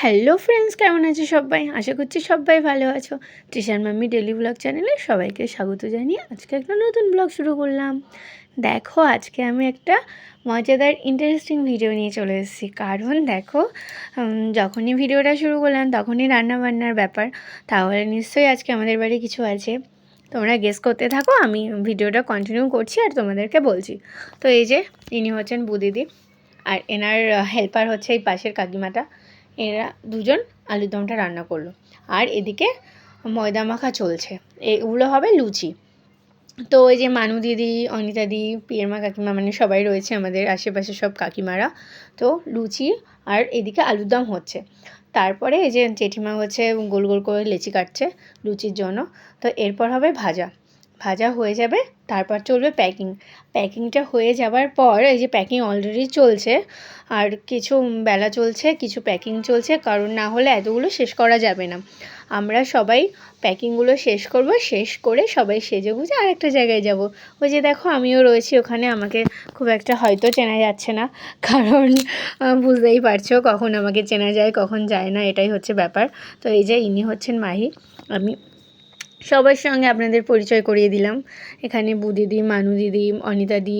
Hello friends কেমন আছে সবাই? আশা করছি সবাই ভালো আছো। তৃষার মাম্মি ডেলি ব্লগ চ্যানেলে সবাইকে স্বাগত জানিয়ে আজকে একটা নতুন ব্লগ শুরু করলাম। দেখো, আজকে আমি একটা মজাদার ইন্টারেস্টিং ভিডিও নিয়ে চলে এসেছি। কারণ দেখো যখনই ভিডিওটা শুরু করলাম, তখনই রান্না বান্নার ব্যাপার। তাহলে নিশ্চয়ই আজকে আমাদের বাড়ি কিছু আছে। তোমরা গেস করতে থাকো, আমি ভিডিওটা কন্টিনিউ করছি আর তোমাদেরকে বলছি। তো এই যে, ইনি হচ্ছেন বুদিদি। আর এনার হেল্পার হচ্ছে এই পাশের কাকিমাটা। এরা দুজন আলুর দমটা রান্না করল। আর এদিকে ময়দা মাখা চলছে। এগুলো হবে লুচি। তো ওই যে মানু দিদি, অনিতা দি, পিয়েরমা কাকিমা মানে সবাই রয়েছে আমাদের আশেপাশে সব কাকিমারা। তো লুচি আর এদিকে আলুর দম হচ্ছে। তারপরে এই যে জেঠিমা হচ্ছে গোল গোল করে লেচি কাটছে লুচির জন্য। তো এরপর হবে ভাজা। ভাজা হয়ে যাবে, তারপর চলবে প্যাকিং প্যাকিংটা হয়ে যাবার পর এই যে প্যাকিং অলরেডি চলছে, আর কিছু বেলা চলছে, কিছু প্যাকিং চলছে, কারণ না হলে এতগুলো শেষ করা যাবে না। আমরা সবাই প্যাকিংগুলো শেষ করব, শেষ করে সবাই সেজে গুজে আরেকটা জায়গায় যাব। ওই যে দেখো, আমিও রয়েছি ওখানে, আমাকে খুব একটা হয়তো চেনা যাচ্ছে না, কারণ বুঝতেই পারছ কখন আমাকে চেনা যায়, কখন যায় না, এটাই হচ্ছে ব্যাপার। তো এই যে ইনি হচ্ছেন মাহি, আমি সবার সঙ্গে আপনাদের পরিচয় করিয়ে দিলাম। এখানে বুদিদি মানু দিদি অনিতা দি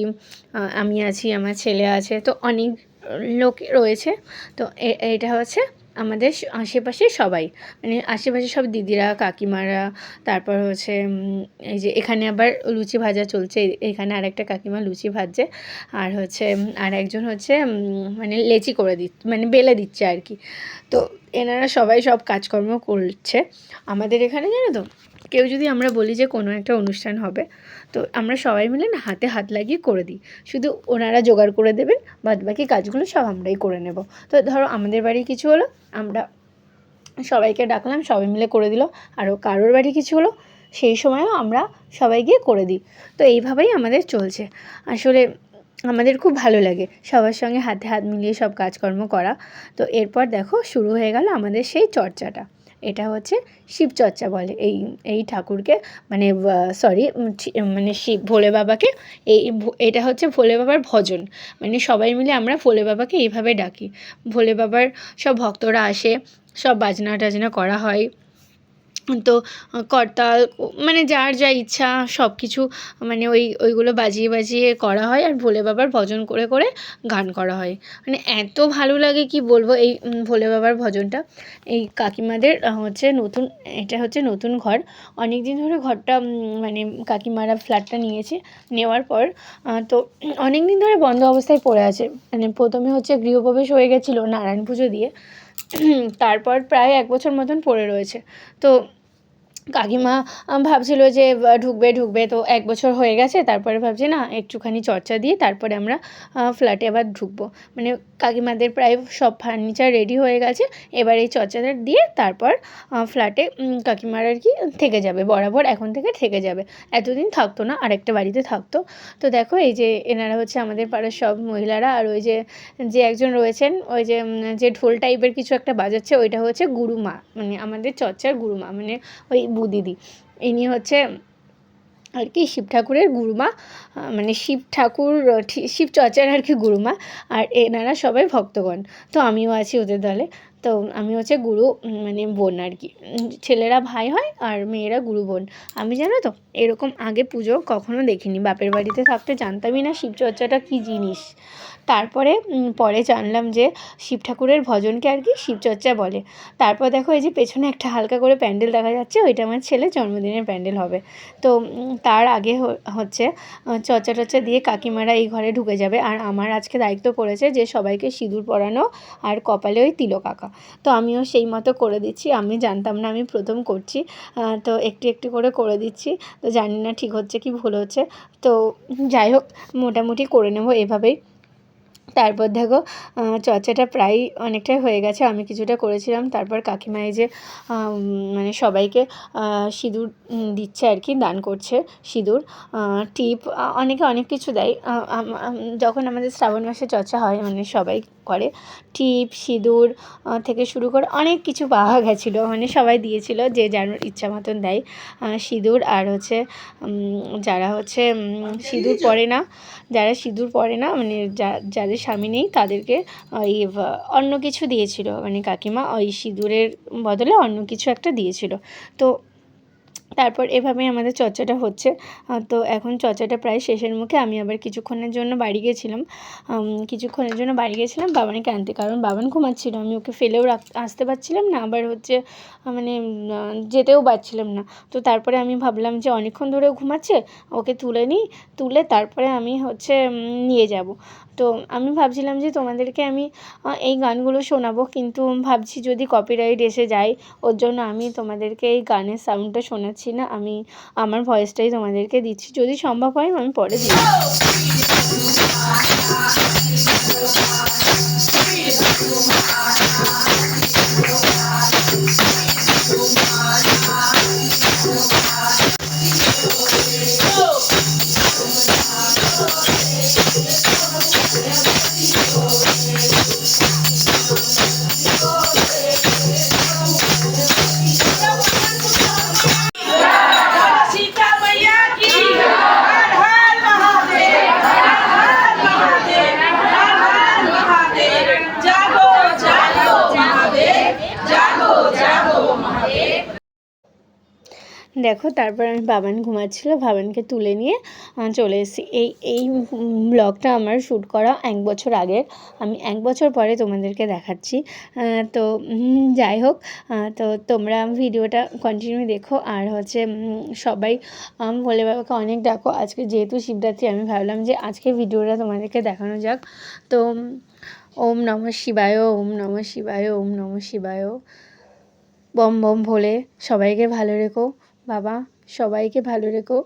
আমি আছি, আমার ছেলে আছে, তো অনেক লোক রয়েছে। তো এটা হচ্ছে আমাদের আশেপাশে সবাই। মানে আশেপাশে সব দিদিরা, কাকিমারা, তারপর হচ্ছে এই যে এখানে আবার লুচি ভাজা চলছে এখানে আরেকটা কাকিমা লুচি ভাজছে, আর হচ্ছে আর একজন হচ্ছে মানে লেচি করে দিচ্ছে মানে বেলে দিচ্ছে আর কি। তো এনারা সবাই সব কাজকর্ম করছে। আমাদের এখানে জানো তো, কেউ যদি আমরা বলি যে কোনো একটা অনুষ্ঠান হবে, তো আমরা সবাই মিলে না হাতে হাত লাগিয়ে করে দিই। শুধু ওনারা জোগাড় করে দেবেন বাদ বাকি কাজগুলো সব আমরাই করে নেব। তো ধরো আমাদের বাড়ি কিছু হলো, আমরা সবাইকে ডাকলাম, সবাই মিলে করে দিল। আরও কারোর বাড়ি কিছু হলো, সেই সময়ও আমরা সবাই গিয়ে করে দিই। তো এইভাবেই আমাদের চলছে। আসলে আমাদের খুব ভালো লাগে সবার সঙ্গে হাতে হাত মিলিয়ে সব কাজকর্ম করা। তো এরপর দেখো শুরু হয়ে গেল আমাদের সেই চর্চাটা। এটা হচ্ছে শিবচর্চা বলে। এই এই ঠাকুরকে মানে সরি মানে শিব, ভোলে বাবাকে এই এটা হচ্ছে ভোলে বাবার ভজন। মানে সবাই মিলে আমরা ভোলে বাবাকে এইভাবে ডাকি। ভোলে বাবার সব ভক্তরা আসে, সব বাজনা টাজনা করা হয়। তো করতাল মানে যার যা ইচ্ছা সব কিছু মানে ওই, ওইগুলো বাজিয়ে বাজিয়ে করা হয় আর ভোলে বাবার ভজন করে করে গান করা হয়। মানে এত ভালো লাগে কি বলব এই ভোলে বাবার ভজনটা। এই কাকিমাদের হচ্ছে নতুন, এটা হচ্ছে নতুন ঘর। অনেক দিন ধরে ঘরটা মানে কাকিমারা ফ্ল্যাটটা নিয়েছে, নেওয়ার পর তো অনেক দিন ধরে বন্ধ অবস্থায় পড়ে আছে। মানে প্রথমে হচ্ছে গৃহপ্রবেশ হয়ে গেছিল নারায়ণ পুজো দিয়ে। তারপর প্রায় এক বছর মতন পড়ে রয়েছে। তো কাকিমা ভাবছিল যে ঢুকবে ঢুকবে তো এক বছর হয়ে গেছে, তারপরে ভাবছি না, একটুখানি চর্চা দিয়ে তারপরে আমরা ফ্ল্যাটে আবার ঢুকবো। মানে কাকিমাদের প্রায় সব ফার্নিচার রেডি হয়ে গেছে, এবার এই চর্চাটা দিয়ে তারপর ফ্ল্যাটে কাকিমার আর কি থেকে যাবে, বরাবর এখন থেকে থেকে যাবে। এতদিন থাকতো না, আরেকটা বাড়িতে থাকতো। তো দেখো, এই যে এনারা হচ্ছে আমাদের পাড়ার সব মহিলারা, আর ওই যে যে একজন রয়েছেন, ওই যে যে ঢোল টাইপের কিছু একটা বাজাচ্ছে, ওইটা হচ্ছে গুরুমা। মানে আমাদের চর্চার গুরুমা। মানে ওই বুদিদি ইনি হচ্ছে আর কি শিব ঠাকুরের গুরুমা মানে শিব ঠাকুর শিব চর্চার আর কি গুরুমা আর এনারা সবাই ভক্তগণ। তো আমিও আছি ওদের দলে। তো আমি হচ্ছে গুরু মানে বোন আর কি। ছেলেরা ভাই হয় আর মেয়েরা গুরু বোন। আমি জানো তো, এরকম আগে পুজো কখনো দেখিনি। বাপের বাড়িতে থাকতে জানতামই না শিবচর্চাটা কী জিনিস। তারপরে পরে জানলাম যে শিব ঠাকুরের ভজনকে আর কি শিবচর্চা বলে। তারপর দেখো এই যে পেছনে একটা হালকা করে প্যান্ডেল দেখা যাচ্ছে, ওইটা আমার ছেলের জন্মদিনের প্যান্ডেল হবে। তো তার আগে হচ্ছে চর্চা টর্চা দিয়ে কাকিমারা এই ঘরে ঢুকে যাবে। আর আমার আজকে দায়িত্ব পড়েছে যে সবাইকে সিঁদুর পরানো আর কপালে ওই তিলক আঁকা। তো আমিও সেই মতো করে দিচ্ছি, আমি জানতাম না, আমি প্রথম করছি। তো একটু একটু করে করে দিচ্ছি, তো জানি না ঠিক হচ্ছে কি ভুল হচ্ছে। তো যাই হোক, মোটামুটি করে নেব এভাবেই। তারপর দেখো চর্চাটা প্রায় অনেকটাই হয়ে গেছে, আমি কিছুটা করেছিলাম। তারপর কাকিমা এই যে মানে সবাইকে সিঁদুর দিচ্ছে আর কি, দান করছে সিঁদুর। টিপ অনেকে অনেক কিছু দেয়। যখন আমাদের শ্রাবণ মাসে চর্চা হয় মানে সবাই করে। টিপ সিঁদুর থেকে শুরু করে অনেক কিছু পাওয়া গেছিল। মানে সবাই দিয়েছিল যে যার ইচ্ছা মতন দেয় সিঁদুর। আর হচ্ছে যারা হচ্ছে সিঁদুর পরে না যারা সিঁদুর পরে না মানে যা- যাদের স্বামী নেই তাদেরকে ওই অন্য কিছু দিয়েছিল। মানে কাকিমা ওই সিঁদুরের বদলে অন্য কিছু একটা দিয়েছিল। তো তারপর এভাবেই আমাদের চর্চাটা হচ্ছে। তো এখন চর্চাটা প্রায় শেষের মুখে। আমি আবার কিছুক্ষণের জন্য বাড়ি গেছিলাম। কিছুক্ষণের জন্য বাড়ি গেছিলাম বাবানকে আনতে। কারণ বাবান ঘুমাচ্ছিল। আমি ওকে ফেলেও রাখ, আসতে পারছিলাম না। আবার হচ্ছে মানে যেতেও পারছিলাম না। তো তারপরে আমি ভাবলাম যে অনেকক্ষণ ধরেও ঘুমাচ্ছে, ওকে তুলে নিই। তুলে তারপরে আমি হচ্ছে নিয়ে যাব। তো আমি ভাবছিলাম যে তোমাদেরকে আমি এই গানগুলো শোনাবো। কিন্তু ভাবছি যদি কপিরাইট এসে যায়, ওর জন্য আমি তোমাদেরকে এই গানের সাউন্ডটা শোনাচ্ছি। না আমি আমার ভয়েসটাই তোমাদেরকে দিচ্ছি। যদি সম্ভব হয় আমি পরে দিই দেখো, তারপর আমি বাবান ঘুমাচ্ছিল, বাবানকে তুলে নিয়ে চলে এসেছি। এই এই ব্লগটা আমার শ্যুট করা এক বছর আগের। আমি এক বছর পরে তোমাদেরকে দেখাচ্ছি। তো যাই হোক তো তোমরা ভিডিওটা কন্টিনিউ দেখো। আর হচ্ছে সবাই ভোলে বাবাকে অনেক ডাকো। আজকে যেহেতু শিবরাত্রি, আমি ভাবলাম যে আজকে ভিডিওটা তোমাদেরকে দেখানো যাক। তো, ওম নম শিবায়, ওম নম শিবায়, ওম নম শিবায়। বম বম ভোলে সবাইকে ভালো রেখো। বাবা, সবাইকে ভালো রেখো।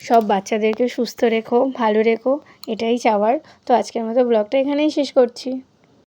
সব বাচ্চাদেরকে সুস্থ রেখো, ভালো রেখো, এটাই চাওয়ার। তো আজকের মতো ব্লগটা এখানেই শেষ করছি।